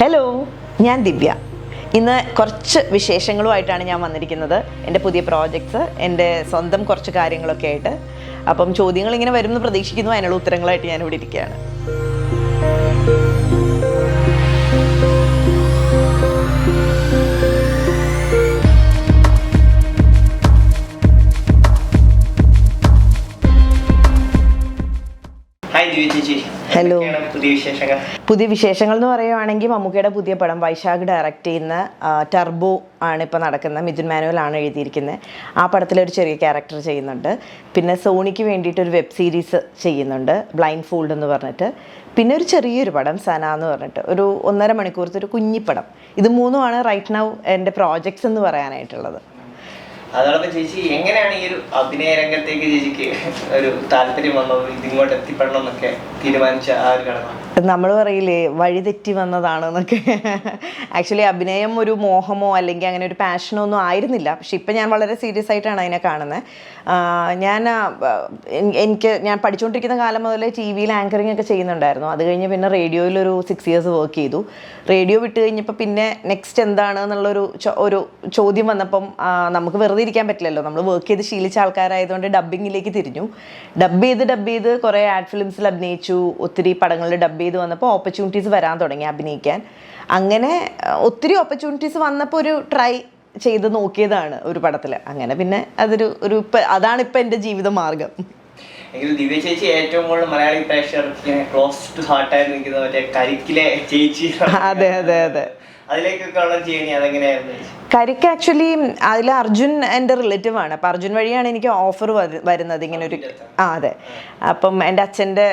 Hello ഞാൻ ദിവ്യ. ഇന്ന് കുറച്ച് വിശേഷങ്ങളുമായിട്ടാണ് ഞാൻ വന്നിരിക്കുന്നത്. എന്റെ പുതിയ പ്രോജക്ട്സ് എന്റെ സ്വന്തം കുറച്ച് കാര്യങ്ങളൊക്കെ ആയിട്ട്. അപ്പം ചോദ്യങ്ങൾ ഇങ്ങനെ വരുമെന്ന് പ്രതീക്ഷിക്കുന്നു. അതിനുള്ള ഉത്തരങ്ങളായിട്ട് ഞാൻ ഇവിടെ ഇരിക്കുകയാണ്. എന്തൊക്കെയാണ് പുതിയ വിശേഷങ്ങൾ? പുതിയ വിശേഷങ്ങൾ എന്ന് പറയുവാണെങ്കിൽ മമ്മൂക്കയുടെ പുതിയ പടം വൈശാഖ് ഡയറക്റ്റ് ചെയ്യുന്ന ടർബോ ആണ് ഇപ്പോൾ നടക്കുന്നത് മിഥുൻ മാനുവൽ ആണ് എഴുതിയിരിക്കുന്നത്. ആ പടത്തിൽ ഒരു ചെറിയ ക്യാരക്ടർ ചെയ്യുന്നുണ്ട്. പിന്നെ സോണിക്ക് വേണ്ടിയിട്ട് ഒരു വെബ് സീരീസ് ചെയ്യുന്നുണ്ട് ബ്ലൈൻഡ് ഫോൾഡ് എന്ന് പറഞ്ഞിട്ട്. പിന്നെ ഒരു ചെറിയൊരു പടം സന എന്ന് പറഞ്ഞിട്ട്. ഒരു ഒന്നര മണിക്കൂറത്തെ ഒരു കുഞ്ഞിപ്പടം. ഇത് മൂന്നുമാണ് റൈറ്റ് നൗ എന്റെ പ്രോജക്ട്സ് എന്ന് പറയാനായിട്ടുള്ളത്. അതോടൊപ്പം ചേച്ചി എങ്ങനെയാണ് ഈ ഒരു അഭിനയ രംഗത്തേക്ക് ചേച്ചിക്ക് ഒരു താല്പര്യം വന്നത് ഇതിങ്ങോട്ട് എത്തിപ്പെടണം എന്നൊക്കെ തീരുമാനിച്ച ആ ഒരു ഘടന? നമ്മൾ പറയില്ലേ വഴി തെറ്റി വന്നതാണെന്നൊക്കെ ആക്ച്വലി അഭിനയം ഒരു മോഹമോ അല്ലെങ്കിൽ അങ്ങനെ ഒരു പാഷനോ ഒന്നും ആയിരുന്നില്ല. പക്ഷെ ഇപ്പം ഞാൻ വളരെ സീരിയസ് ആയിട്ടാണ് അതിനെ കാണുന്നത് ഞാൻ എനിക്ക് ഞാൻ പഠിച്ചുകൊണ്ടിരിക്കുന്ന കാലം മുതലേ ടി വിയിൽ ആങ്കറിങ് ഒക്കെ ചെയ്യുന്നുണ്ടായിരുന്നു. അത് കഴിഞ്ഞ് പിന്നെ റേഡിയോയിൽ ഒരു സിക്സ് ഇയേഴ്സ് വർക്ക് ചെയ്തു. റേഡിയോ വിട്ട് കഴിഞ്ഞപ്പോൾ പിന്നെ നെക്സ്റ്റ് എന്താണ് എന്നുള്ളൊരു ഒരു ചോദ്യം വന്നപ്പം നമുക്ക് വെറുതെ ഇരിക്കാൻ പറ്റില്ലല്ലോ. നമ്മൾ വർക്ക് ചെയ്ത് ശീലിച്ച ആൾക്കാരായതുകൊണ്ട് ഡബ്ബിങ്ങിലേക്ക് തിരിഞ്ഞു. ഡബ് ചെയ്ത് ഡബ് ചെയ്ത് കുറേ ആഡ് ഫിലിംസിൽ അഭിനയിച്ചു. ഒത്തിരി പടങ്ങളിൽ ഡബ് ചെയ്ത് വന്നപ്പോൾ ഓപ്പർച്യൂണിറ്റീസ് വരാൻ തുടങ്ങി അഭിനയിക്കാൻ. അങ്ങനെ ഒത്തിരി ഓപ്പർച്യൂണിറ്റീസ് വന്നപ്പോൾ ഒരു ട്രൈ ചെയ്ത് നോക്കിയതാണ് ഒരു പടത്തിൽ അങ്ങനെ പിന്നെ അതൊരു ഒരു അതാണ് ഇപ്പം എന്റെ ജീവിത മാർഗം. എങ്കിലും ദിവ്യ ചേച്ചി ഏറ്റവും കൂടുതൽ മലയാളി ക്ലോസ് ടു ഹാർട്ടായിട്ട് നിൽക്കുന്ന മറ്റേ കരിക്കിലെ ചേച്ചി. അതെ അതെ അതെ. ജേണി അതെങ്ങനെയായിരുന്നു? കരിക്ക് ആക്ച്വലി അതിൽ അർജുൻ എന്റെ റിലേറ്റീവ് ആണ്. അപ്പം അർജുൻ വഴിയാണ് എനിക്ക് ഓഫർ വരുന്നത് ഇങ്ങനെ ഒരു ആ അതെ. അപ്പം എന്റെ അച്ഛന്റെ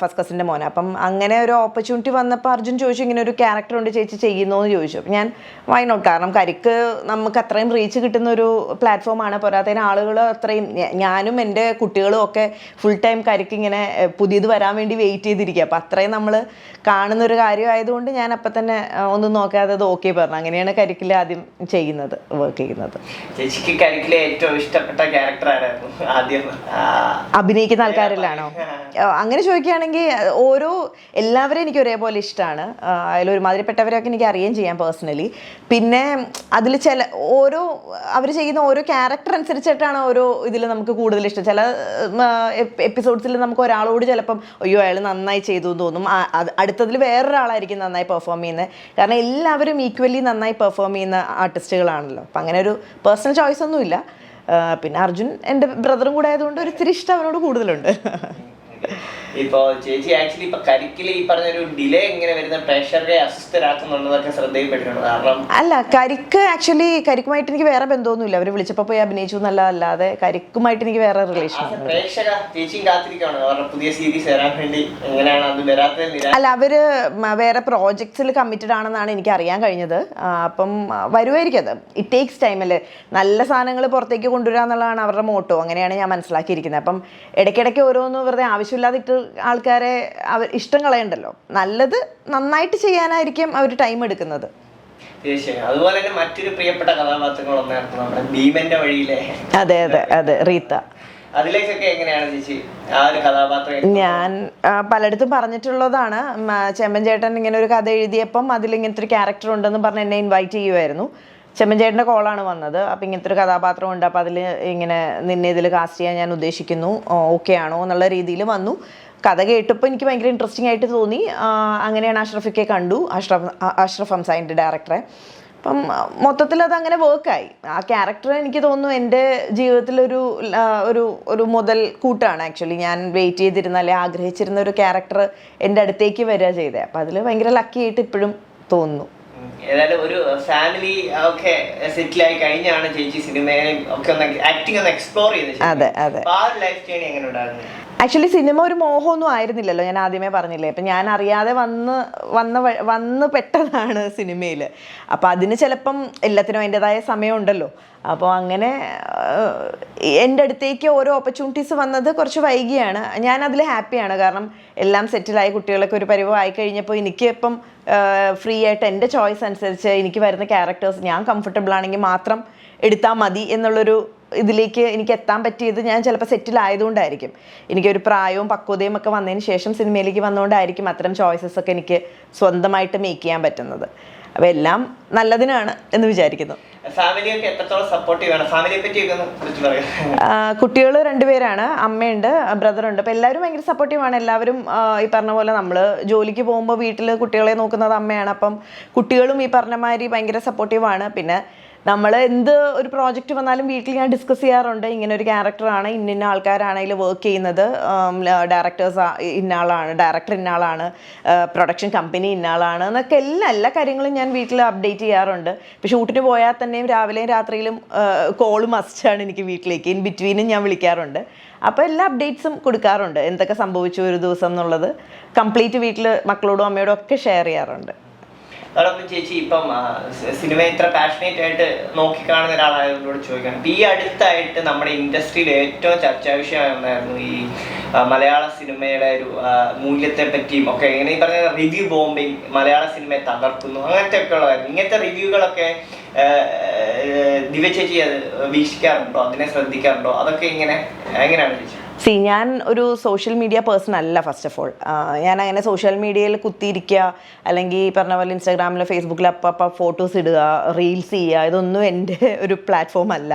ഫസ്റ്റ് കസിന്റെ മോനെ അപ്പം അങ്ങനെ ഒരു ഓപ്പർച്യൂണിറ്റി വന്നപ്പോൾ അർജുൻ ചോദിച്ചു ഇങ്ങനെ ഒരു ക്യാരക്ടർ ഉണ്ട് ചേച്ചി ചെയ്യുന്നോ? എന്ന് ചോദിച്ചു. അപ്പം ഞാൻ വൈ നോട്ട് കാരണം കരിക്ക് നമുക്ക് അത്രയും റീച്ച് കിട്ടുന്ന ഒരു പ്ലാറ്റ്ഫോമാണ് പോരാത്തതിന് ആളുകൾ അത്രയും ഞാനും എന്റെ കുട്ടികളും ഒക്കെ ഫുൾ ടൈം കരിക്ക് ഇങ്ങനെ പുതിയത് വരാൻ വേണ്ടി വെയിറ്റ് ചെയ്തിരിക്കുക അപ്പം അത്രയും നമ്മൾ കാണുന്ന ഒരു കാര്യമായതുകൊണ്ട് ഞാൻ അപ്പം തന്നെ ഒന്നും നോക്കാതെ അത് ഓക്കെ പറഞ്ഞു. അങ്ങനെയാണ് കരിക്കിൽ ആദ്യം ചെയ്യുന്നത് വർക്ക് ചെയ്യുന്നത്. ചേച്ചിക്ക് കരിക്കിലെ ഏറ്റവും ഇഷ്ടപ്പെട്ട ക്യാരക്ടർ ആരായിരുന്നു? ആദ്യം അഭിനയിക്കുന്ന ആൾക്കാരിലാണോ? അങ്ങനെ ചോദിക്കുകയാണെങ്കിൽ ഓരോ എല്ലാവരെയും എനിക്ക് ഒരേപോലെ ഇഷ്ടമാണ് അതിൽ ഒരുമാതിരിപ്പെട്ടവരെയൊക്കെ എനിക്ക് അറിയുകയും ചെയ്യാം പേഴ്സണലി പിന്നെ അതിൽ ചില ഓരോ അവർ ചെയ്യുന്ന ഓരോ ക്യാരക്ടർ അനുസരിച്ചിട്ടാണ് ഓരോ ഇതിൽ നമുക്ക് കൂടുതൽ ഇഷ്ടം. ചില എപ്പിസോഡ്സിൽ നമുക്ക് ഒരാളോട് ചിലപ്പം അയ്യോ അയാൾ നന്നായി ചെയ്തു എന്ന് തോന്നും. അടുത്തതിൽ വേറൊരാളായിരിക്കും നന്നായി പെർഫോം ചെയ്യുന്നത്. കാരണം എല്ലാവരും ഈക്വലി നന്നായി പെർഫോം ചെയ്യുന്ന ആർട്ടിസ്റ്റുകളാണല്ലോ അപ്പം അങ്ങനെ ഒരു പേഴ്സണൽ ചോയ്സ് ഒന്നുമില്ല. പിന്നെ അർജുൻ എന്റെ ബ്രദറും കൂടെ ആയതുകൊണ്ട് ഒരു ഇത്തിരി ഇഷ്ടം അവനോട് കൂടുതലുണ്ട്. ഇപ്പൊ ചേച്ചി ആക്ച്വലി ഇപ്പൊ കരിക്കിൽ ഈ പറഞ്ഞൊരു ഡിലേ എങ്ങനെ വരുന്ന പ്രേക്ഷകരെ അസ്വസ്ഥരാക്കുന്നുണ്ടെന്നൊക്കെ ശ്രദ്ധയിൽപ്പെട്ടിട്ടുണ്ട്. കാരണം അല്ല കരിക്ക് ആക്ച്വലി കരിക്കുമായിട്ട് എനിക്ക് വേറെ ബന്ധമൊന്നുമില്ല. അവർ വിളിച്ചപ്പോൾ പോയി അഭിനയിച്ചു എന്നല്ല അല്ലാതെ കരിക്കുമായിട്ട് എനിക്ക് വേറെ റിലേഷൻ പ്രേക്ഷക ചേച്ചിയും കാത്തിരിക്കുകയാണ്. അവരുടെ പുതിയ സീരീസ് വരാൻ വേണ്ടി എങ്ങനെയാണ് അത് വരാത്തത് അല്ല അവർ വേറെ പ്രോജക്ട്സിൽ കമ്മിറ്റഡ് ആണെന്നാണ് എനിക്ക് അറിയാൻ കഴിഞ്ഞത്. അപ്പം വരുമായിരിക്കും അത്. ഇറ്റ് ടേക്സ് ടൈം അല്ലേ? നല്ല സാധനങ്ങൾ പുറത്തേക്ക് കൊണ്ടുവരാന്നുള്ളതാണ് അവരുടെ മോട്ടോ അങ്ങനെയാണ് ഞാൻ മനസ്സിലാക്കിയിരിക്കുന്നത്. അപ്പം ഇടയ്ക്കിടയ്ക്ക് ഓരോന്ന് വെറുതെ ആവശ്യമില്ലാതെ ഇട്ട് ആൾക്കാരെ അവർ ഇഷ്ടം കളയണ്ടല്ലോ നല്ലത് നന്നായിട്ട് ചെയ്യാനായിരിക്കും അവർ ടൈം എടുക്കുന്നത്. തീർച്ചയായും. അതുപോലെ തന്നെ മറ്റൊരു പ്രിയപ്പെട്ട കഥാപാത്രങ്ങൾ ഒന്നായിരുന്നു നമ്മുടെ ഭീമന്റെ വഴിയിലെ. അതെ അതെ അതെ റീത്ത. അതിലേക്കൊക്കെ എങ്ങനെയാണ് ചേച്ചി ആ ഒരു കഥാപാത്രം ഞാൻ പലയിടത്തും പറഞ്ഞിട്ടുള്ളതാണ്. ചേട്ടൻ ഇങ്ങനെ ഒരു കഥ എഴുതിയപ്പം അതിൽ ഇങ്ങനത്തെ ഒരു ക്യാരക്ടർ ഉണ്ടെന്ന് പറഞ്ഞ് എന്നെ ഇൻവൈറ്റ് ചെയ്യുമായിരുന്നു ചെമ്പൻ ചേട്ടന്റെ കോളാണ് വന്നത്. അപ്പം ഇങ്ങനത്തെ ഒരു കഥാപാത്രം ഉണ്ട് അപ്പം അതിൽ ഇങ്ങനെ നിന്നെ ഇതിൽ കാസ്റ്റ് ചെയ്യാൻ ഞാൻ ഉദ്ദേശിക്കുന്നു. ഓക്കെ ആണോ എന്നുള്ള രീതിയിൽ വന്നു. കഥ കേട്ടപ്പോൾ എനിക്ക് ഭയങ്കര ഇൻട്രസ്റ്റിംഗ് ആയിട്ട് തോന്നി. അങ്ങനെയാണ് അഷ്റഫിക്കെ കണ്ടു. അഷ്റഫ് അഷ്റഫ് ഹംസായിന്റെ ഡയറക്ടറെ അപ്പം മൊത്തത്തിൽ അത് അങ്ങനെ വർക്കായി ആ ക്യാരക്ടർ എനിക്ക് തോന്നുന്നു എന്റെ ജീവിതത്തിലൊരു ഒരു ഒരു മുതൽ കൂട്ടാണ് ആക്ച്വലി ഞാൻ വെയിറ്റ് ചെയ്തിരുന്ന അല്ലെങ്കിൽ ആഗ്രഹിച്ചിരുന്ന ഒരു ക്യാരക്ടർ എന്റെ അടുത്തേക്ക് വരിക ചെയ്തത് അപ്പം അതിൽ ഭയങ്കര ലക്കി ആയിട്ട് ഇപ്പോഴും തോന്നുന്നു. ഏതായാലും ഒരു ഫാമിലി ഒക്കെ സെറ്റിലായി കഴിഞ്ഞാണ് ചേച്ചി സിനിമയെ ഒക്കെ ഒന്ന് ആക്ടിങ് ഒന്ന് എക്സ്പ്ലോർ ചെയ്തത് അതെ അതെ. ആ ഒരു ലൈഫ് ജേണി എങ്ങനെ ഉണ്ടായിരുന്നു? ആക്ച്വലി സിനിമ ഒരു മോഹമൊന്നും ആയിരുന്നില്ലല്ലോ ഞാൻ ആദ്യമേ പറഞ്ഞില്ലേ. അപ്പം ഞാൻ അറിയാതെ വന്ന് വന്ന വന്ന് പെട്ടതാണ് സിനിമയിൽ അപ്പം അതിന് ചിലപ്പം എല്ലാത്തിനും അതിന്റെതായ സമയമുണ്ടല്ലോ. അപ്പോൾ അങ്ങനെ എന്റെ അടുത്തേക്ക് ഓരോ ഓപ്പർച്യൂണിറ്റീസ് വന്നത് കുറച്ച് വൈകിയാണ്. ഞാൻ അതിൽ ഹാപ്പിയാണ് കാരണം എല്ലാം സെറ്റിലായി കുട്ടികളൊക്കെ ഒരു പരിവമായി കഴിഞ്ഞപ്പോൾ എനിക്ക് ഇപ്പം ഫ്രീ ആയിട്ട് എന്റെ ചോയ്സ് അനുസരിച്ച് എനിക്ക് വരുന്ന ക്യാരക്ടേഴ്സ് ഞാൻ കംഫർട്ടബിൾ ആണെങ്കിൽ മാത്രം എടുത്താൽ മതി എന്നുള്ളൊരു ഇതിലേക്ക് എനിക്ക് എത്താൻ പറ്റിയത് ഞാൻ ചിലപ്പോൾ സെറ്റിൽ ആയതുകൊണ്ടായിരിക്കും. എനിക്കൊരു പ്രായവും പക്വതയും ഒക്കെ വന്നതിന് ശേഷം സിനിമയിലേക്ക് വന്നുകൊണ്ടായിരിക്കും അത്തരം ചോയ്സസ് ഒക്കെ എനിക്ക് സ്വന്തമായിട്ട് മേക്ക് ചെയ്യാൻ പറ്റുന്നത്. അപ്പോൾ എല്ലാം നല്ലതിനാണ് എന്ന് വിചാരിക്കുന്നു. സപ്പോർട്ടീവ് ആണ്? കുട്ടികൾ രണ്ടുപേരാണ്. അമ്മയുണ്ട് ബ്രദറുണ്ട്. അപ്പോൾ എല്ലാവരും ഭയങ്കര സപ്പോർട്ടീവാണ് എല്ലാവരും ആ, ഈ പറഞ്ഞ പോലെ നമ്മൾ ജോലിക്ക് പോകുമ്പോൾ വീട്ടിൽ കുട്ടികളെ നോക്കുന്നത് അമ്മയാണ്. അപ്പം കുട്ടികളും ഈ പറഞ്ഞ മാതിരി ഭയങ്കര സപ്പോർട്ടീവാണ് പിന്നെ നമ്മൾ എന്ത് ഒരു പ്രോജക്റ്റ് വന്നാലും വീട്ടിൽ ഞാൻ ഡിസ്കസ് ചെയ്യാറുണ്ട്. ഇങ്ങനെ ഒരു ക്യാരക്ടറാണ് ഇന്ന ഇന്ന ആൾക്കാരാണ് വർക്ക് ചെയ്യുന്നത്. ഡയറക്ടേഴ്സ് ഇന്ന ആളാണ് ഡയറക്ടർ ഇന്ന ആളാണ് പ്രൊഡക്ഷൻ കമ്പനി ഇന്ന ആളാണ് എന്നൊക്കെ എല്ലാ എല്ലാ കാര്യങ്ങളും ഞാൻ വീട്ടിൽ അപ്ഡേറ്റ് ചെയ്യാറുണ്ട്. ഇപ്പോൾ ഷൂട്ടിന് പോയാൽ തന്നെയും രാവിലെയും രാത്രിയിലും കോൾ മസ്റ്റാണ് എനിക്ക് വീട്ടിലേക്ക്. ഇൻ ബിറ്റ്വീനും ഞാൻ വിളിക്കാറുണ്ട്. അപ്പോൾ എല്ലാ അപ്ഡേറ്റ്സും കൊടുക്കാറുണ്ട്. എന്തൊക്കെ സംഭവിച്ചു ഒരു ദിവസം എന്നുള്ളത്. കംപ്ലീറ്റ് വീട്ടിൽ മക്കളോടും അമ്മയോടും ഒക്കെ ഷെയർ ചെയ്യാറുണ്ട്. അതോടൊപ്പം ചേച്ചി ഇപ്പം സിനിമ ഇത്ര പാഷനേറ്റ് ആയിട്ട് നോക്കിക്കാണുന്ന ഒരാളായതുകൊണ്ട് ചോദിക്കണം. ഈ അടുത്തായിട്ട് നമ്മുടെ ഇൻഡസ്ട്രിയിൽ ഏറ്റവും ചർച്ചാ വിഷയമായിരുന്നു ഈ മലയാള സിനിമയുടെ ഒരു മൂല്യത്തെ പറ്റിയും ഒക്കെ ഇങ്ങനെ ഈ പറഞ്ഞ റിവ്യൂ ബോംബിങ് മലയാള സിനിമയെ തകർക്കുന്നു അങ്ങനത്തെ ഒക്കെ ഉള്ളതായിരുന്നു. ഇങ്ങനത്തെ റിവ്യൂകളൊക്കെ ദിവ്യ ചേച്ചി അത് വീക്ഷിക്കാറുണ്ടോ? അതിനെ ശ്രദ്ധിക്കാറുണ്ടോ? അതൊക്കെ ഇങ്ങനെ എങ്ങനെയാണ് ചേച്ചി? സി ഞാൻ ഒരു സോഷ്യൽ മീഡിയ പേഴ്സൺ അല്ല ഫസ്റ്റ് ഓഫ് ഓൾ ഞാൻ അങ്ങനെ സോഷ്യൽ മീഡിയയിൽ കുത്തിയിരിക്കുക അല്ലെങ്കിൽ ഈ പറഞ്ഞ പോലെ ഇൻസ്റ്റാഗ്രാമിൽ ഫേസ്ബുക്കിൽ അപ്പം അപ്പം ഫോട്ടോസ് ഇടുക റീൽസ് ചെയ്യുക ഇതൊന്നും എന്റെ ഒരു പ്ലാറ്റ്ഫോം അല്ല.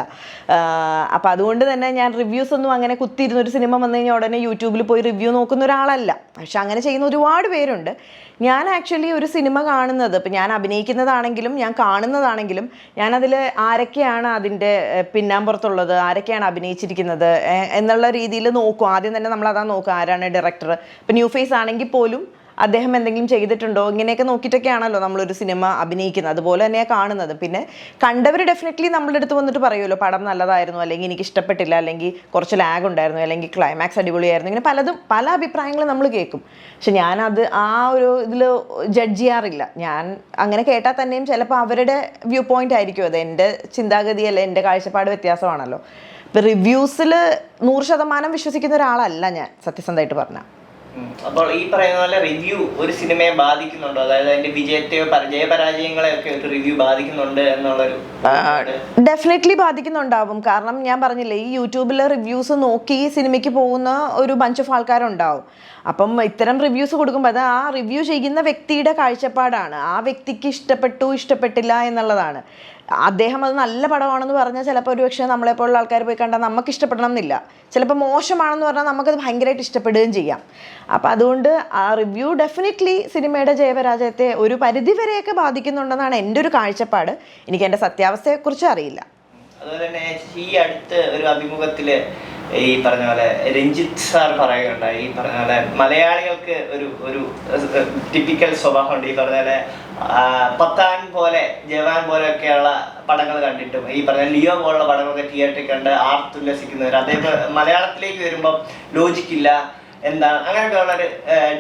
അപ്പം അതുകൊണ്ട് തന്നെ ഞാൻ റിവ്യൂസ് ഒന്നും അങ്ങനെ കുത്തിയിരുന്ന ഒരു സിനിമ വന്നു കഴിഞ്ഞാൽ ഉടനെ യൂട്യൂബിൽ പോയി റിവ്യൂ നോക്കുന്ന ഒരാളല്ല. പക്ഷെ അങ്ങനെ ചെയ്യുന്ന ഒരുപാട് പേരുണ്ട്. ഞാൻ ആക്ച്വലി ഒരു സിനിമ കാണുന്നത്. ഇപ്പം ഞാൻ അഭിനയിക്കുന്നതാണെങ്കിലും ഞാൻ കാണുന്നതാണെങ്കിലും ഞാനതിൽ ആരൊക്കെയാണ് അതിന്റെ പിന്നാമ്പുറത്തുള്ളത്? ആരൊക്കെയാണ് അഭിനയിച്ചിരിക്കുന്നത്? എന്നുള്ള രീതിയിൽ നോക്കും. ആദ്യം തന്നെ നമ്മൾ അതാ നോക്കുക. ആരാണ് ഡയറക്ടർ ഇപ്പം ന്യൂ ഫേസ് ആണെങ്കിൽ പോലും അദ്ദേഹം എന്തെങ്കിലും ചെയ്തിട്ടുണ്ടോ? ഇങ്ങനെയൊക്കെ നോക്കിയിട്ടൊക്കെയാണല്ലോ നമ്മളൊരു സിനിമ അഭിനയിക്കുന്നത്. അതുപോലെ തന്നെയാണ് കാണുന്നത്. പിന്നെ കണ്ടവർ ഡെഫിനറ്റ്ലി നമ്മളുടെ അടുത്ത് വന്നിട്ട് പറയുമല്ലോ പടം നല്ലതായിരുന്നു അല്ലെങ്കിൽ എനിക്ക് ഇഷ്ടപ്പെട്ടില്ല അല്ലെങ്കിൽ കുറച്ച് ലാഗ് ഉണ്ടായിരുന്നു അല്ലെങ്കിൽ ക്ലൈമാക്സ് അടിപൊളിയായിരുന്നു. ഇങ്ങനെ പലതും പല അഭിപ്രായങ്ങളും നമ്മൾ കേൾക്കും. പക്ഷെ ഞാനത് ആ ഒരു ഇതിൽ ജഡ്ജ് ചെയ്യാറില്ല. ഞാൻ അങ്ങനെ കേട്ടാൽ തന്നെയും ചിലപ്പോൾ അവരുടെ വ്യൂ പോയിന്റ് ആയിരിക്കും. അത് എന്റെ ചിന്താഗതി ചിന്താഗതിയല്ല എന്റെ കാഴ്ചപ്പാട് വ്യത്യാസമാണല്ലോ. ഇപ്പം റിവ്യൂസിൽ നൂറ് ശതമാനം വിശ്വസിക്കുന്ന ഒരാളല്ല ഞാൻ സത്യസന്ധമായിട്ട് പറഞ്ഞാൽ. അപ്പോൾ ഈ പറയുന്ന പോലെ റിവ്യൂ ഒരു സിനിമയെ ബാധിക്കുന്നുണ്ടോ. അതായത് അതിന്റെ വിജയത്തെയോ പരാജയ പരാജയങ്ങളെയോ ഒക്കെ ഒരു റിവ്യൂ ബാധിക്കുന്നുണ്ട് എന്നുള്ളൊരു ഡെഫിനറ്റ്ലി ബാധിക്കുന്നുണ്ടാവും. കാരണം ഞാൻ പറഞ്ഞില്ലേ ഈ യൂട്യൂബിൽ റിവ്യൂസ് നോക്കി സിനിമയ്ക്ക് പോകുന്ന ഒരു ബഞ്ച് ഓഫ് ആൾക്കാരുണ്ടാവും. അപ്പം ഇത്തരം റിവ്യൂസ് കൊടുക്കുമ്പോൾ അത് ആ റിവ്യൂ ചെയ്യുന്ന വ്യക്തിയുടെ കാഴ്ചപ്പാടാണ്. ആ വ്യക്തിക്ക് ഇഷ്ടപ്പെട്ടു ഇഷ്ടപ്പെട്ടില്ല എന്നുള്ളതാണ്. അദ്ദേഹം അത് നല്ല പടമാണെന്ന് പറഞ്ഞാൽ ചിലപ്പോൾ ഒരു പക്ഷേ നമ്മളെപ്പോലുള്ള ആൾക്കാർ പോയി കണ്ടാൽ നമുക്ക് ഇഷ്ടപ്പെടണം എന്നില്ല ചിലപ്പോൾ മോശമാണെന്ന് പറഞ്ഞാൽ നമുക്കത് ഭയങ്കരമായിട്ട് ഇഷ്ടപ്പെടുകയും ചെയ്യാം. അപ്പോൾ അതുകൊണ്ട് ആ റിവ്യൂ ഡെഫിനറ്റ്ലി സിനിമയുടെ ജയപരാജയത്തെ ഒരു പരിധിവരെയൊക്കെ ബാധിക്കുന്നുണ്ടെന്നാണ് എന്റെ ഒരു കാഴ്ചപ്പാട്. എനിക്ക് എന്റെ സത്യാവസ്ഥയെക്കുറിച്ച് അറിയില്ല. അതുപോലെ തന്നെ ഈ അടുത്ത് ഒരു അഭിമുഖത്തിൽ ഈ പറഞ്ഞ പോലെ രഞ്ജിത്ത് സാർ പറയുകയുണ്ടായി ഈ പറഞ്ഞ പോലെ മലയാളികൾക്ക് ഒരു ഒരു ടിപ്പിക്കൽ സ്വഭാവമുണ്ട്. ഈ പറഞ്ഞ പോലെ പത്താൻ പോലെ ജവാൻ പോലെയൊക്കെയുള്ള പടങ്ങൾ കണ്ടിട്ടും. ഈ പറഞ്ഞ ലിയോ പോലുള്ള പടങ്ങളൊക്കെ തിയേറ്ററിൽ കണ്ട് ആർത്തുല്ലസിക്കുന്നവർ അതേപോലെ മലയാളത്തിലേക്ക് വരുമ്പം ലോജിക്കില്ല എന്താണ് അങ്ങനെയൊക്കെ ഒരു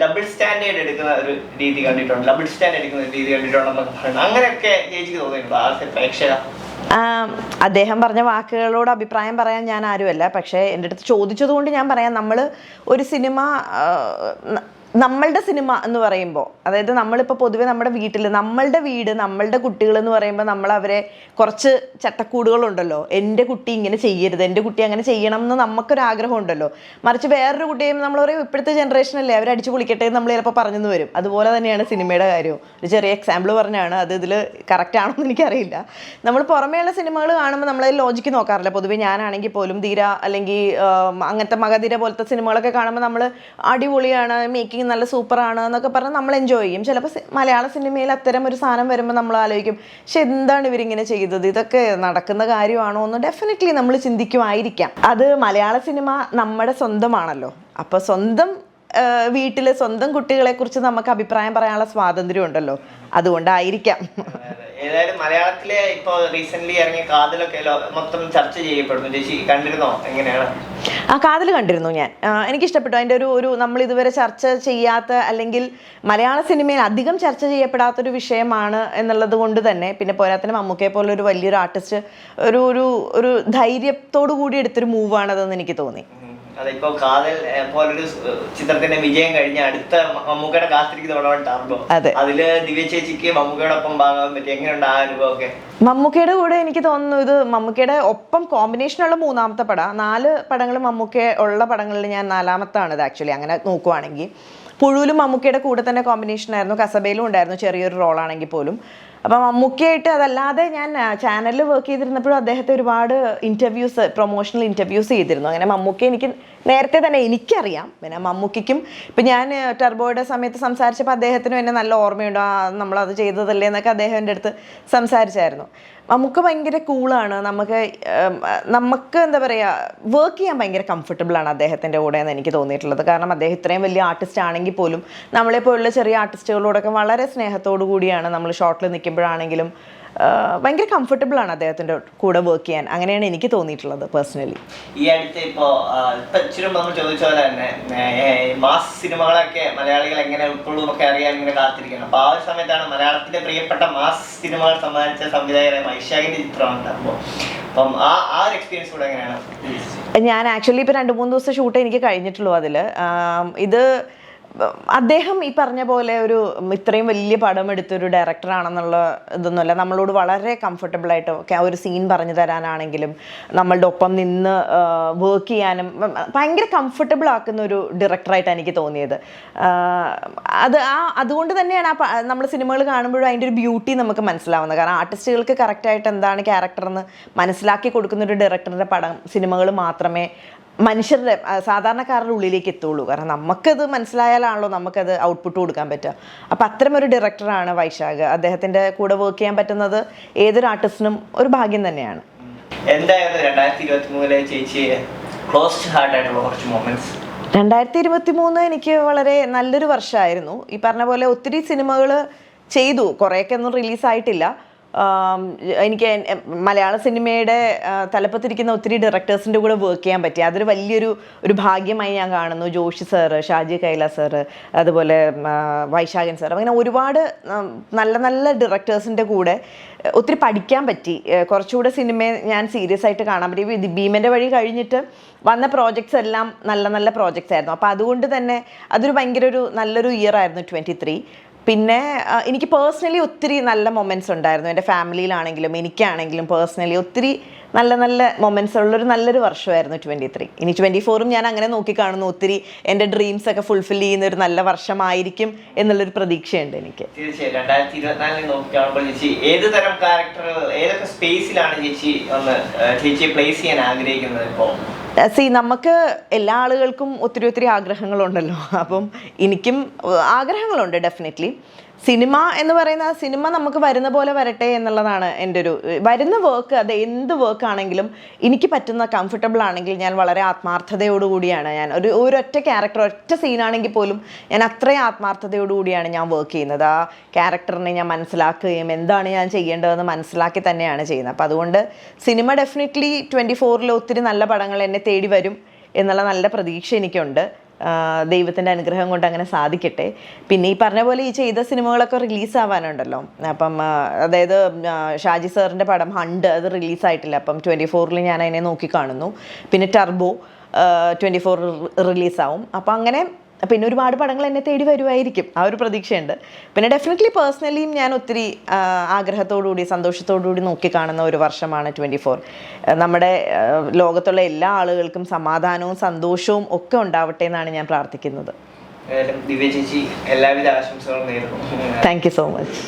ഡബിൾ സ്റ്റാൻഡേർഡ് എടുക്കുന്ന ഒരു രീതി കണ്ടിട്ടുണ്ട്. ഡബിൾ സ്റ്റാൻഡേർഡ് എടുക്കുന്ന ഒരു രീതി കണ്ടിട്ടുണ്ടെന്നൊക്കെ പറയുന്നത് അങ്ങനെയൊക്കെ ചേച്ചിക്ക് തോന്നിയിട്ടുണ്ടോ? ആ പ്രേക്ഷക? അദ്ദേഹം പറഞ്ഞ വാക്കുകളോട് അഭിപ്രായം പറയാൻ ഞാൻ ആരുമല്ല. പക്ഷേ എന്റെ അടുത്ത് ചോദിച്ചതുകൊണ്ട് ഞാൻ പറയാം. നമ്മൾ ഒരു സിനിമ നമ്മളുടെ സിനിമ എന്ന് പറയുമ്പോൾ അതായത് നമ്മളിപ്പോൾ പൊതുവെ നമ്മുടെ വീട്ടിൽ നമ്മളുടെ വീട് നമ്മളുടെ കുട്ടികൾ എന്ന് പറയുമ്പോൾ നമ്മൾ അവരെ കുറച്ച് ചട്ടക്കൂടുകളുണ്ടല്ലോ. എന്റെ കുട്ടി ഇങ്ങനെ ചെയ്യരുത് എന്റെ കുട്ടി അങ്ങനെ ചെയ്യണം എന്ന് നമുക്കൊരു ആഗ്രഹം ഉണ്ടല്ലോ മറിച്ച് വേറൊരു കുട്ടിയും നമ്മൾ പറയും ഇപ്പോഴത്തെ ജനറേഷനല്ലേ അവർ അടിച്ചു പൊളിക്കട്ടെ എന്ന് നമ്മൾ ചിലപ്പോൾ പറഞ്ഞെന്ന് വരും. അതുപോലെ തന്നെയാണ് സിനിമയുടെ കാര്യവും. ഒരു ചെറിയ എക്സാമ്പിൾ പറഞ്ഞാണ് അത് ഇതിൽ കറക്റ്റ് ആണെന്ന് എനിക്കറിയില്ല. നമ്മൾ പുറമേയുള്ള സിനിമകൾ കാണുമ്പോൾ നമ്മൾ ലോജിക്ക് നോക്കാറില്ല. പൊതുവേ ഞാനാണെങ്കിൽ പോലും ധീര അല്ലെങ്കിൽ അങ്ങനത്തെ മകധീര പോലത്തെ സിനിമകളൊക്കെ കാണുമ്പോൾ നമ്മൾ അടിപൊളിയാണ് മേക്കിംഗ് നല്ല സൂപ്പറാണ് എന്നൊക്കെ പറഞ്ഞ് നമ്മൾ എൻജോയ് ചെയ്യും. ചിലപ്പോൾ മലയാള സിനിമയിൽ അത്തരം ഒരു സാധനം വരുമ്പോൾ നമ്മൾ ആലോചിക്കും പക്ഷെ എന്താണ് ഇവരിങ്ങനെ ചെയ്തത്? ഇതൊക്കെ നടക്കുന്ന കാര്യമാണോ? എന്ന് ഡെഫിനറ്റ്ലി നമ്മൾ ചിന്തിക്കുമായിരിക്കാം. അത് മലയാള സിനിമ നമ്മുടെ സ്വന്തമാണല്ലോ. അപ്പോൾ സ്വന്തം വീട്ടിലെ സ്വന്തം കുട്ടികളെക്കുറിച്ച് നമുക്ക് അഭിപ്രായം പറയാനുള്ള സ്വാതന്ത്ര്യം ഉണ്ടല്ലോ അതുകൊണ്ടായിരിക്കാം ഏതായാലും മലയാളത്തിലെ ഇപ്പൊ റീസെന്റ് ഇറങ്ങിയ കാതലൊക്കെ മൊത്തം ചർച്ച ചെയ്യപ്പെടുന്നു. ചേച്ചി കണ്ടിരുന്നോ? എങ്ങനെയാണ്? ആ കാതൽ കണ്ടിരുന്നു ഞാൻ. എനിക്ക് എനിക്കിഷ്ടപ്പെട്ടു. അതിന്റെ ഒരു ഒരു നമ്മൾ ഇതുവരെ ചർച്ച ചെയ്യാത്ത അല്ലെങ്കിൽ മലയാള സിനിമയിൽ അധികം ചർച്ച ചെയ്യപ്പെടാത്തൊരു വിഷയമാണ് എന്നുള്ളത് കൊണ്ട് തന്നെ പിന്നെ പോരാത്തിന് മമ്മൂക്കയെ പോലെ ഒരു വലിയൊരു ആർട്ടിസ്റ്റ് ഒരു ഒരു ഒരു ധൈര്യത്തോടു കൂടി എടുത്തൊരു മൂവാണതെന്ന് എനിക്ക് തോന്നി. അതിപ്പോ കാതൽ പോലൊരു ചിത്രത്തിന്റെ വിജയം കഴിഞ്ഞ അടുത്ത മമ്മൂക്കയുടെ കാത്തിരിക്കുന്ന പടമാണ് ടാർബോ അതിൽ ദിവ്യ ചേച്ചിക്ക് മമ്മൂക്കയോടൊപ്പം ഭാഗം പറ്റി എങ്ങനെയുണ്ട് ആ അനുഭവമൊക്കെ? മമ്മൂക്കയുടെ കൂടെ എനിക്ക് തോന്നുന്നു ഇത് മമ്മൂക്കയുടെ ഒപ്പം കോമ്പിനേഷനുള്ള മൂന്നാമത്തെ പടം. നാല് പടങ്ങൾ മമ്മൂക്ക ഉള്ള പടങ്ങളിൽ ഞാൻ നാലാമത്താണ് ഇത് ആക്ച്വലി അങ്ങനെ നോക്കുവാണെങ്കിൽ പുഴുവിലും മമ്മൂക്കയുടെ കൂടെ തന്നെ കോമ്പിനേഷൻ ആയിരുന്നു. കസബയിലും ഉണ്ടായിരുന്നു ചെറിയൊരു റോളാണെങ്കിൽ പോലും. അപ്പം മമ്മൂക്കയായിട്ട് അതല്ലാതെ ഞാൻ ചാനലിൽ വർക്ക് ചെയ്തിരുന്നപ്പോഴും അദ്ദേഹത്തെ ഒരുപാട് ഇന്റർവ്യൂസ് പ്രൊമോഷണൽ ഇന്റർവ്യൂസ് ചെയ്തിരുന്നു. അങ്ങനെ മമ്മൂക്ക എനിക്ക് നേരത്തെ തന്നെ എനിക്കറിയാം. പിന്നെ മമ്മൂക്കിക്കും ഇപ്പം ഞാൻ ടെർബോയുടെ സമയത്ത് സംസാരിച്ചപ്പോൾ അദ്ദേഹത്തിനും എന്നെ നല്ല ഓർമ്മയുണ്ട്. ആ നമ്മളത് ചെയ്തതല്ലേ എന്നൊക്കെ അദ്ദേഹം എന്റെ അടുത്ത് സംസാരിച്ചായിരുന്നു. നമുക്ക് ഭയങ്കര കൂളാണ്. നമുക്ക് നമുക്ക് എന്താ പറയുക വർക്ക് ചെയ്യാൻ ഭയങ്കര കംഫർട്ടബിളാണ് അദ്ദേഹത്തിന്റെ കൂടെ എന്ന് എനിക്ക് തോന്നിയിട്ടുള്ളത്. കാരണം അദ്ദേഹം ഇത്രയും വലിയ ആർട്ടിസ്റ്റ് ആണെങ്കിൽ പോലും നമ്മളെപ്പോലുള്ള ചെറിയ ആർട്ടിസ്റ്റുകളോടൊക്കെ വളരെ സ്നേഹത്തോടു കൂടിയാണ് നമ്മൾ ഷോട്ടിൽ നിൽക്കുമ്പോഴാണെങ്കിലും ഭയങ്കര കംഫർട്ടബിൾ ആണ് അദ്ദേഹത്തിന്റെ കൂടെ വർക്ക് ചെയ്യാൻ. അങ്ങനെയാണ് എനിക്ക് തോന്നിയിട്ടുള്ളത് പേഴ്സണലി ഈ അടുത്ത് ഇപ്പോ ഇച്ചിരി നമ്മൾ ചോദിച്ച പോലെ തന്നെ മാസ് സിനിമകളൊക്കെ മലയാളികൾ എങ്ങനെ ഉൾക്കൊള്ളും ഒക്കെ അറിയാൻ ഇങ്ങനെ കാത്തിരിക്കണം അപ്പൊ ആ ഒരു സമയത്താണ് മലയാളത്തിന്റെ പ്രിയപ്പെട്ട മാസ് സിനിമകൾ സമ്മാനിച്ച സംവിധായകനായ വൈശാഖിന്റെ ചിത്രമാണ് അപ്പോൾ അപ്പം ആ ആ ഒരു എക്സ്പീരിയൻസ് കൂടെ എങ്ങനെയാണ്? ഞാൻ ആക്ച്വലി ഇപ്പോൾ രണ്ട് മൂന്ന് ദിവസം ഷൂട്ട് എനിക്ക് കഴിഞ്ഞിട്ടുള്ളൂ അതിൽ ഇത് അദ്ദേഹം ഈ പറഞ്ഞ പോലെ ഒരു ഇത്രയും വലിയ പടം എടുത്തൊരു ഡയറക്ടറാണെന്നുള്ള ഇതൊന്നുമല്ല. നമ്മളോട് വളരെ കംഫർട്ടബിൾ ആയിട്ട് ഒരു സീൻ പറഞ്ഞു തരാനാണെങ്കിലും നമ്മളുടെ ഒപ്പം നിന്ന് വർക്ക് ചെയ്യാനും ഭയങ്കര കംഫർട്ടബിൾ ആക്കുന്ന ഒരു ഡയറക്ടറായിട്ട് എനിക്ക് തോന്നിയത്. അത് ആ അതുകൊണ്ട് തന്നെയാണ് ആ നമ്മൾ സിനിമകൾ കാണുമ്പോഴും അതിന്റെ ഒരു ബ്യൂട്ടി നമുക്ക് മനസ്സിലാവുന്നത്. കാരണം ആർട്ടിസ്റ്റുകൾക്ക് കറക്റ്റായിട്ട് എന്താണ് ക്യാരക്ടർ എന്ന് മനസ്സിലാക്കി കൊടുക്കുന്ന ഒരു ഡയറക്ടറിന്റെ പടം സിനിമകൾ മാത്രമേ മനുഷ്യരുടെ സാധാരണക്കാരുടെ ഉള്ളിലേക്ക് എത്തുള്ളൂ. കാരണം നമുക്കത് മനസ്സിലായാലാണല്ലോ നമുക്കത് ഔട്ട്പുട്ട് കൊടുക്കാൻ പറ്റുക. അപ്പം അത്തരം ഒരു ഡയറക്ടറാണ് വൈശാഖ്. അദ്ദേഹത്തിന്റെ കൂടെ വർക്ക് ചെയ്യാൻ പറ്റുന്നത് ഏതൊരു ആർട്ടിസ്റ്റിനും ഒരു ഭാഗ്യം തന്നെയാണ്. എന്തായിരുന്നു രണ്ടായിരത്തി ഇരുപത്തി മൂന്നിലെ ചേച്ചി ഹാർട്ട് ആയിട്ടുള്ള കുറച്ച് മൊമെന്റ്സ് രണ്ടായിരത്തി ഇരുപത്തി മൂന്ന് എനിക്ക് വളരെ നല്ലൊരു വർഷമായിരുന്നു. ഈ പറഞ്ഞ പോലെ ഒത്തിരി സിനിമകൾ ചെയ്തു. കുറേയൊക്കെ ഒന്നും റിലീസായിട്ടില്ല എനിക്ക് മലയാള സിനിമയുടെ തലപ്പത്തിരിക്കുന്ന ഒത്തിരി ഡയറക്ടേഴ്സിന്റെ കൂടെ വർക്ക് ചെയ്യാൻ പറ്റി. അതൊരു വലിയൊരു ഒരു ഭാഗ്യമായി ഞാൻ കാണുന്നു. ജോഷി സാറ് ഷാജി കൈല സാറ് അതുപോലെ വൈശാഖൻ സാർ അങ്ങനെ ഒരുപാട് നല്ല നല്ല ഡയറക്ടേഴ്സിന്റെ കൂടെ ഒത്തിരി പഠിക്കാൻ പറ്റി. കുറച്ചുകൂടെ സിനിമയെ ഞാൻ സീരിയസ് ആയിട്ട് കാണാൻ പറ്റി. ഇത് ഭീമന്റെ വഴി കഴിഞ്ഞിട്ട് വന്ന പ്രോജക്ട്സ് എല്ലാം നല്ല നല്ല പ്രോജക്ട്സ് ആയിരുന്നു. അപ്പോൾ അതുകൊണ്ട് തന്നെ അതൊരു ഭയങ്കര ഒരു നല്ലൊരു ഇയർ ആയിരുന്നു ട്വന്റി ത്രീ പിന്നെ എനിക്ക് പേഴ്സണലി ഒത്തിരി നല്ല മൊമെന്റ്സ് ഉണ്ടായിരുന്നു. എന്റെ ഫാമിലിയിലാണെങ്കിലും എനിക്കാണെങ്കിലും പേഴ്സണലി ഒത്തിരി നല്ല നല്ല മൊമെന്റ്സ് ഉള്ളൊരു നല്ലൊരു വർഷമായിരുന്നു ട്വന്റി ത്രീ ഇനി ട്വന്റി ഫോറും ഞാൻ അങ്ങനെ നോക്കിക്കാണുന്നു ഒത്തിരി എന്റെ ഡ്രീംസ് ഒക്കെ ഫുൾഫിൽ ചെയ്യുന്ന ഒരു നല്ല വർഷമായിരിക്കും എന്നുള്ളൊരു പ്രതീക്ഷയുണ്ട് എനിക്ക്. തീർച്ചയായും. രണ്ടായിരത്തി ഇരുപത്തിനാലിൽ നോക്കി കാണുമ്പോൾ ചേച്ചി ഏത് തരം ക്യാരക്ടറുകൾ ഏതൊക്കെ സ്പേസിലാണ് ചേച്ചി ഒന്ന് ചേച്ചി പ്ലേസ് ചെയ്യാൻ ആഗ്രഹിക്കുന്നത് ഇപ്പോ? സി നമുക്ക് എല്ലാ ആളുകൾക്കും ഒത്തിരി ഒത്തിരി ആഗ്രഹങ്ങളുണ്ടല്ലോ. അപ്പം എനിക്കും ആഗ്രഹങ്ങളുണ്ട് ഡെഫിനറ്റ്ലി സിനിമ എന്ന് പറയുന്ന സിനിമ നമുക്ക് വരുന്ന പോലെ വരട്ടെ എന്നുള്ളതാണ് എന്റെ ഒരു വരുന്ന വർക്ക് അത് എന്ത് വർക്ക് ആണെങ്കിലും എനിക്ക് പറ്റുന്ന കംഫർട്ടബിൾ ആണെങ്കിൽ ഞാൻ വളരെ ആത്മാർത്ഥതയോടുകൂടിയാണ് ഞാൻ. ഒരു ഒരൊറ്റ ക്യാരക്ടർ ഒറ്റ സീനാണെങ്കിൽ പോലും ഞാൻ അത്രയും ആത്മാർത്ഥതയോടുകൂടിയാണ് ഞാൻ വർക്ക് ചെയ്യുന്നത്. ആ ക്യാരക്ടറിനെ ഞാൻ മനസ്സിലാക്കുകയും എന്താണ് ഞാൻ ചെയ്യേണ്ടതെന്ന് മനസ്സിലാക്കി തന്നെയാണ് ചെയ്യുന്നത്. അപ്പോൾ അതുകൊണ്ട് സിനിമ ഡെഫിനറ്റ്ലി ട്വന്റി ഫോറിൽ ഒത്തിരി നല്ല പടങ്ങൾ എന്നെ തേടി വരും എന്നുള്ള നല്ല പ്രതീക്ഷ എനിക്കുണ്ട്. ദൈവത്തിന്റെ അനുഗ്രഹം കൊണ്ട് അങ്ങനെ സാധിക്കട്ടെ. പിന്നെ ഈ പറഞ്ഞ പോലെ ഈ ചെയ്ത സിനിമകളൊക്കെ റിലീസ് ആവാനുണ്ടല്ലോ. അപ്പം അതായത് ഷാജി സാറിന്റെ പടം ഹണ്ട് അത് റിലീസായിട്ടില്ല അപ്പം ട്വന്റി ഫോറിൽ ഞാൻ അതിനെ നോക്കി കാണുന്നു. പിന്നെ ടർബോ ട്വന്റി ഫോർ റിലീസാവും അപ്പം അങ്ങനെ പിന്നെ ഒരുപാട് പടങ്ങൾ എന്നെ തേടി വരുമായിരിക്കും ആ ഒരു പ്രതീക്ഷയുണ്ട്. പിന്നെ ഡെഫിനറ്റ്ലി പേഴ്സണലിയും ഞാൻ ഒത്തിരി ആഗ്രഹത്തോടുകൂടി സന്തോഷത്തോടുകൂടി നോക്കിക്കാണുന്ന ഒരു വർഷമാണ് ട്വന്റി ഫോർ നമ്മുടെ ലോകത്തുള്ള എല്ലാ ആളുകൾക്കും സമാധാനവും സന്തോഷവും ഒക്കെ ഉണ്ടാവട്ടെ എന്നാണ് ഞാൻ പ്രാർത്ഥിക്കുന്നത്. ദിവ്യ ചേച്ചി എല്ലാവിധ ആശംസകളും നേരുന്നു. Thank you so much